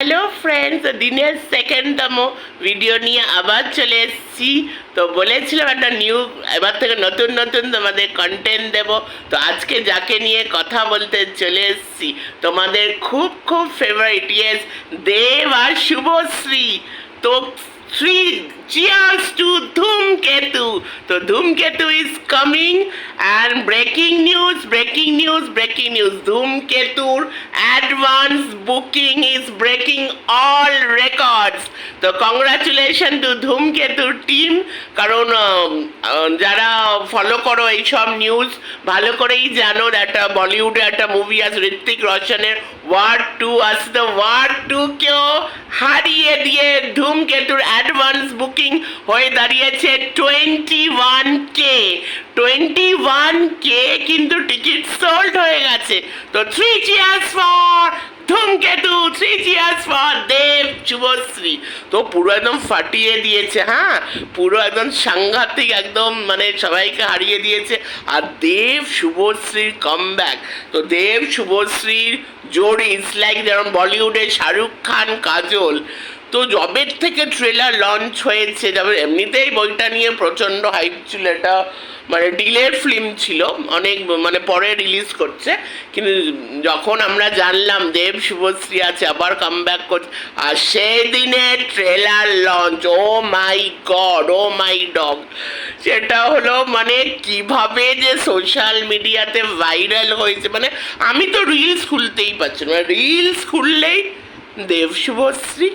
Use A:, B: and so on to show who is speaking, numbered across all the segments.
A: Hello friends দিনের সেকেন্ডতম video নিয়ে আবার চলে এসেছি। তো বলেছিলাম একটা নিউ এবার থেকে নতুন নতুন তোমাদের কন্টেন্ট দেব। তো আজকে যাকে নিয়ে কথা বলতে চলে এসেছি, তোমাদের খুব খুব ফেভারিট ইয়েস দেব আর শুভশ্রী। তো শ্রী চিয়ার্স টু ধূমকেতু তো Dhumketu is coming and breaking news breaking news breaking news ধূমকেতুর advance booking is breaking all records তো কংগ্রাচুলেশন টু ধূমকেতুর টিম কারণ যারা ফলো করো এইসব নিউজ ভালো করেই জানো একটা বলিউডে একটা মুভি আছে ঋত্বিক রোশনের ওয়ার টু আসছে ওয়ার টু কেও হারিয়ে দিয়ে ধূমকেতুর অ্যাডভান্স বুকিং হয়ে দাঁড়িয়েছে twenty one K twenty one K কিন্তু টিকিট সোল্ড হয়ে গেছে। তো three cheers for Dhumketu three cheers for Dev. Subhashree. তো পুরো একদম ফাটিয়ে দিয়েছে হ্যাঁ? পুরো একদম সাংঘাতিক একদম মানে সবাইকে হারিয়ে দিয়েছে। আর দেব শুভশ্রীর কম ব্যাক তো দেব শুভশ্রীর জোর ইটস লাইক যেমন বলিউডে শাহরুখ খান কাজল। তো জবের থেকে ট্রেলার লঞ্চ হয়েছে তবে এমনিতেই বইটা নিয়ে প্রচণ্ড হাইপ ছিল, এটা মানে ডিলের ফিল্ম ছিল, অনেক মানে পরে রিলিজ করছে, কিন্তু যখন আমরা জানলাম দেব শুভশ্রী আছে, আবার কাম ব্যাক করছে, আর সেদিনে trailer launch oh my God oh my dog সেটা হলো মানে কীভাবে যে সোশ্যাল মিডিয়াতে ভাইরাল হয়েছে মানে আমি তো রিলস খুলতেই পারছি না রিলস খুললেই দেব শুভশ্রী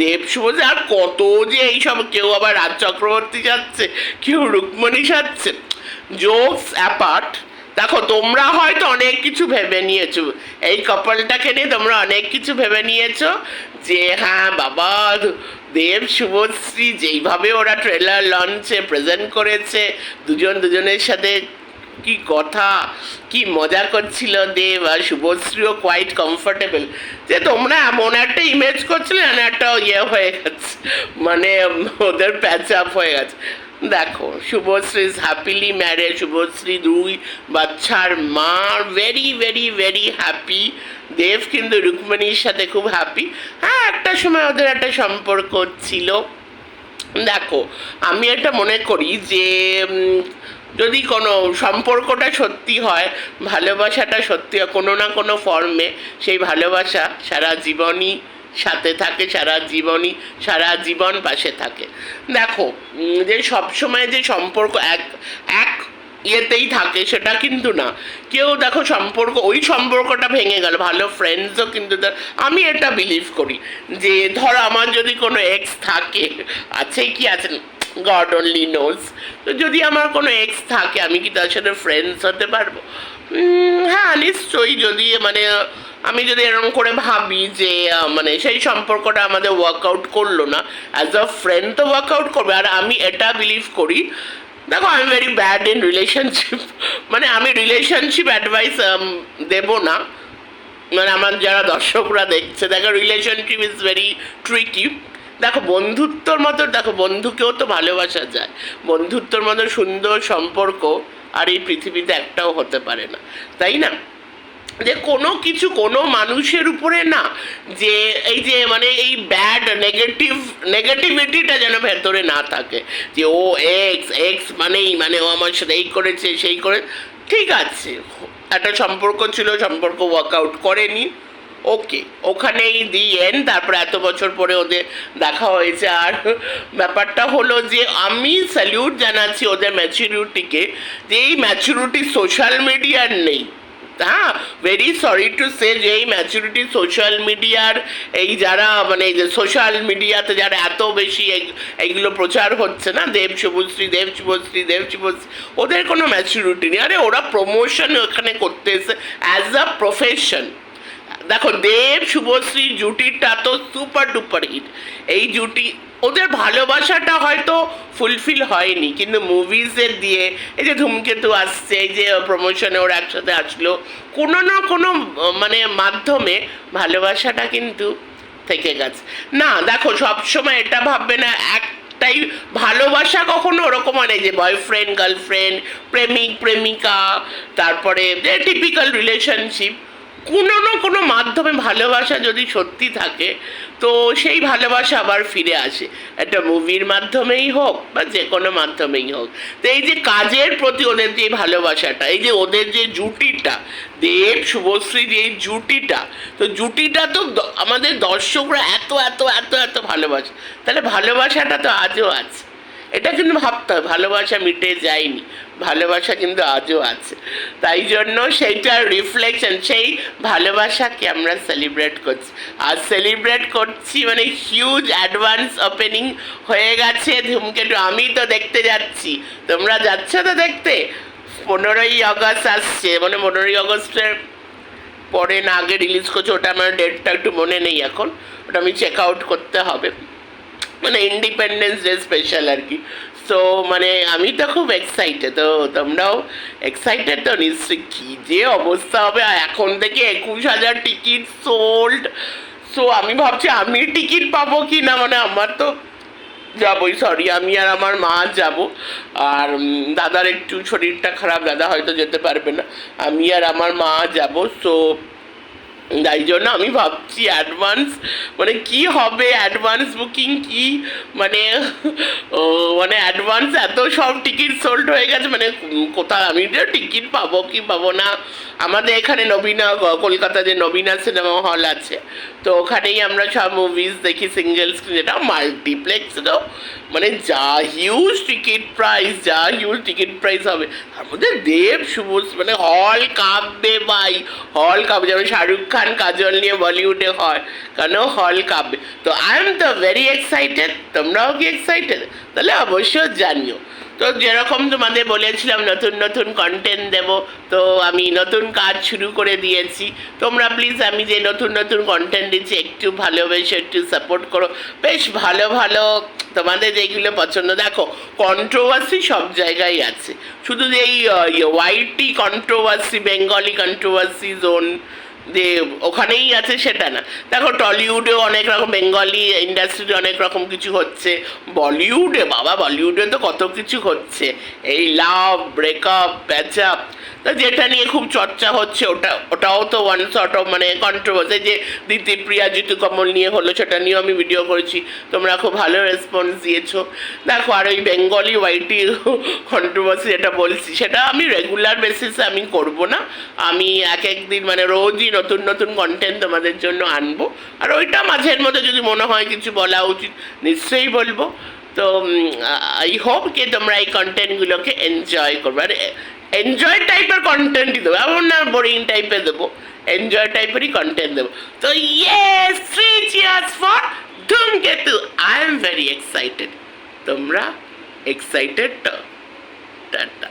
A: দেব শুভশ্রী আর কত যে এইসব কেউ আবার রাজ চক্রবর্তী যাচ্ছে, কেউ রুক্মণী যাচ্ছে জোকস অ্যাপার্ট, দেখো তোমরা হয়তো অনেক কিছু ভেবে নিয়েছো। এই কাপলটাকে নিয়ে তোমরা অনেক কিছু ভেবে নিয়েছো যে হ্যাঁ বাবা, দেব শুভশ্রী যেইভাবে ওরা ট্রেলার লঞ্চে প্রেজেন্ট করেছে, দুজন দুজনের সাথে কি কথা, কি মজা করছিল দেব আর শুভশ্রীও কোয়াইট কমফোর্টেবল যে তোমরা এমন একটা ইমেজ করছিলে না, একটা ইয়ে হয়ে গেছে মানে ওদের প্যাচ আপ হয়ে গেছে। দেখো, Subhashree is happily married Subhashree দুই বাচ্চার মা very very very happy Dev কিন্তু রুক্মিণীর সাথে খুব হ্যাপি হ্যাঁ একটা সময় ওদের একটা সম্পর্ক ছিল। দেখো, আমি এটা মনে করি যে যদি কোনো সম্পর্কটা সত্যি হয়, ভালোবাসাটা সত্যি হয়, কোনো না কোনো ফর্মে সেই ভালোবাসা সারা জীবনই সাথে থাকে, সারা জীবনই, সারা জীবন পাশে থাকে। দেখো যে সবসময় যে সম্পর্ক এক এক ইয়েতেই থাকে সেটা কিন্তু না। কেউ দেখো সম্পর্ক, ওই সম্পর্কটা ভেঙে গেল, ভালো ফ্রেন্ডসও কিন্তু আমি এটা বিলিভ করি যে ধর আমার যদি কোনো এক্স থাকে, আছে কি আছে গড অনলি নোজ তো যদি আমার কোনো এক্স থাকে, আমি কি তার সাথে ফ্রেন্ডস হতে পারব? হ্যাঁ নিশ্চয়ই যদি মানে আমি যদি এরকম করে ভাবি যে মানে সেই সম্পর্কটা আমাদের ওয়ার্কআউট করল না অ্যাজ আ ফ্রেন্ড তো ওয়ার্কআউট করবে। আর আমি এটা বিলিভ করি, দেখো I am very bad in relationship মানে আমি রিলেশনশিপ অ্যাডভাইস দেবো না। মানে আমার যারা দর্শকরা দেখছে, দেখো রিলেশনশিপ ইজ ভেরি ট্রিকি দেখো, বন্ধুত্বর মতো, দেখো, বন্ধুকেও তো ভালোবাসা যায়। বন্ধুত্বর মতো সুন্দর সম্পর্ক আর এই পৃথিবীতে একটাও হতে পারে না। তাই না? যে কোনো কিছু কোনো মানুষের উপরে না, যে এই যে মানে এই ব্যাড নেগেটিভ নেগেটিভিটিটা যেন ভেতরে না থাকে। যে ও এক্স এক্স মানেই মানে ও আমার সাথে এই করেছে, সেই করে, ঠিক আছে। একটা সম্পর্ক ছিল, সম্পর্ক ওয়ার্কআউট করেনি। ওকে, ওখানেই দি এন তারপরে এত বছর পরে ওদের দেখা হয়েছে। আর ব্যাপারটা হলো যে আমি স্যালিউট জানাচ্ছি ওদের ম্যাচুরিটিকে যে এই ম্যাচুরিটি সোশ্যাল মিডিয়ার নেই। হ্যাঁ ভেরি সরি টু সে যে এই ম্যাচুরিটি সোশ্যাল মিডিয়ার এই যারা মানে যে সোশ্যাল মিডিয়াতে যারা এত বেশি এই- এইগুলো প্রচার হচ্ছে না, দেব শুভশ্রী দেব শুভশ্রী দেব শুভশ্রী, ওদের কোনো ম্যাচুরিটি নেই। আরে ওরা প্রমোশন ওখানে করতে এসে অ্যাজ আ প্রফেশন দেখো, দেব, শুভশ্রী, জুটিটা তো সুপার ডুপার হিট এই জুটি, ওদের ভালোবাসাটা হয়তো ফুলফিল হয়নি, কিন্তু মুভিজের দিয়ে, এই যে ধূমকেতু আসছে, এই যে প্রমোশনে ওরা একসাথে আসলো, কোনো না কোনো মানে মাধ্যমে ভালোবাসাটা কিন্তু থেকে গেছে। না, দেখো, সবসময় এটা ভাববে না এক তাই ভালোবাসা কখনো ওরকম হয় না যে বয়ফ্রেন্ড গার্লফ্রেন্ড প্রেমিক, প্রেমিকা, তারপরে টিপিক্যাল রিলেশনশিপ কোনো না কোনো মাধ্যমে ভালোবাসা যদি সত্যি থাকে, তো সেই ভালোবাসা আবার ফিরে আসে। একটা মুভির মাধ্যমেই হোক বা যে কোনো মাধ্যমেই হোক। তো এই যে কাজের প্রতি ওদের যে ভালোবাসাটা, এই যে ওদের যে জুটিটা, দেব, শুভশ্রী যে এই জুটিটা, তো জুটিটা তো আমাদের দর্শকরা এত এত এত এত ভালোবাসে। তাহলে ভালোবাসাটা তো আজও আছে। এটা কিন্তু ভাবতে হবে, ভালোবাসা মিটে যায়নি, ভালোবাসা কিন্তু আজও আছে। তাই জন্য সেইটার রিফ্লেকশন সেই ভালোবাসাকে আমরা সেলিব্রেট করছি। আর সেলিব্রেট করছি মানে হিউজ অ্যাডভান্স ওপেনিং হয়ে গেছে ধূমকেতু। আমি তো দেখতে যাচ্ছি। তোমরা যাচ্ছ তো দেখতে? পনেরোই আগস্ট আসছে মানে পনেরোই আগস্টের পরে না আগে রিলিজ করছে, ওটা আমার ডেটটা একটু মনে নেই এখন। ওটা আমি চেক আউট করতে হবে। মানে ইন্ডিপেন্ডেন্স ডে স্পেশাল আর কি। সো মানে আমি তো খুব এক্সাইটেড তো তোমরাও এক্সাইটেড তো নিশ্চয়ই। কী যে অবস্থা হবে এখন থেকে একুশ হাজার টিকিট সোল্ড সো আমি ভাবছি, আমি টিকিট পাবো কি না মানে আমার তো যাবই সরি আমি আর আমার মা যাব। আর দাদার একটু শরীরটা খারাপ, দাদা হয়তো যেতে পারবে না। আমি আর আমার মা যাব সো তাই জন্য আমি ভাবছি অ্যাডভান্স মানে কি হবে অ্যাডভান্স বুকিং কি মানে মানে অ্যাডভান্স এত সব টিকিট সোল্ড হয়ে গেছে মানে কোথাও আমি টিকিট পাবো কি পাবো না। আমাদের এখানে নবীনা, কলকাতা যে নবীনা সিনেমা হল আছে, তো ওখানেই আমরা সব মুভিজ দেখি সিঙ্গেল স্ক্রিন এটা মাল্টিপ্লেক্স তো মানে যা হিউজ টিকিট প্রাইস যা হিউজ টিকিট প্রাইস হবে। মধ্যে দেব, শুভ মানে হল কাঁপবে ভাই হল কাঁপবে, যেমন শাহরুখ খান কাজল নিয়ে বলিউডে হয়, কেন হল কাঁপবে? তো আই এম তো ভেরি এক্সাইটেড তোমরাও কি এক্সাইটেড তাহলে অবশ্যই জানিও। তো যেরকম তোমাদের বলেছিলাম, নতুন নতুন কন্টেন্ট দেব, তো আমি নতুন কাজ শুরু করে দিয়েছি। তোমরা প্লিজ আমি যে নতুন নতুন কন্টেন্ট দিচ্ছি, একটু ভালোবেসে একটু সাপোর্ট করো। বেশ ভালো ভালো তোমাদের যেগুলো পছন্দ, দেখো কন্ট্রোভার্সি সব জায়গায় আছে। শুধু যে এই YT controversy Bengali controversy zone যে ওখানেই আছে সেটা না। দেখো টলিউডেও অনেক রকম, বেঙ্গলি ইন্ডাস্ট্রিতে অনেক রকম কিছু হচ্ছে। বলিউডে, বাবা, বলিউডে তো কত কিছু হচ্ছে। এই লাভ ব্রেকআপ প্যাচআপ যেটা নিয়ে খুব চর্চা হচ্ছে, ওটা, ওটাও তো ওয়ান শর্ট অফ মানে কন্ট্রোভার্সি যে দিতিপ্রিয়া জিতু, কমল নিয়ে হলো, সেটা নিয়েও আমি ভিডিও করেছি। তোমরা খুব ভালো রেসপন্স দিয়েছ। দেখো, আর ওই বেঙ্গলি ওয়াইটি কন্ট্রোভার্সি যেটা বলছি, সেটা আমি রেগুলার বেসিসে আমি করব না। আমি এক এক দিন মানে রোজই নতুন নতুন কন্টেন্ট তোমাদের জন্য আনব। আর ওইটা মাঝের মধ্যে যদি মনে হয় কিছু বলা উচিত, নিশ্চয়ই বলব। তো আই হোপ কি তোমরা এই কন্টেন্টগুলোকে এনজয় করবে। আর এনজয় টাইপের কন্টেন্টই দেবো। এমন না বোরিং টাইপের দেবো। এনজয় টাইপেরই কন্টেন্ট দেবো। তো yes three cheers for Dhumketu I am very excited তোমরা এক্সাইটেড টাটা।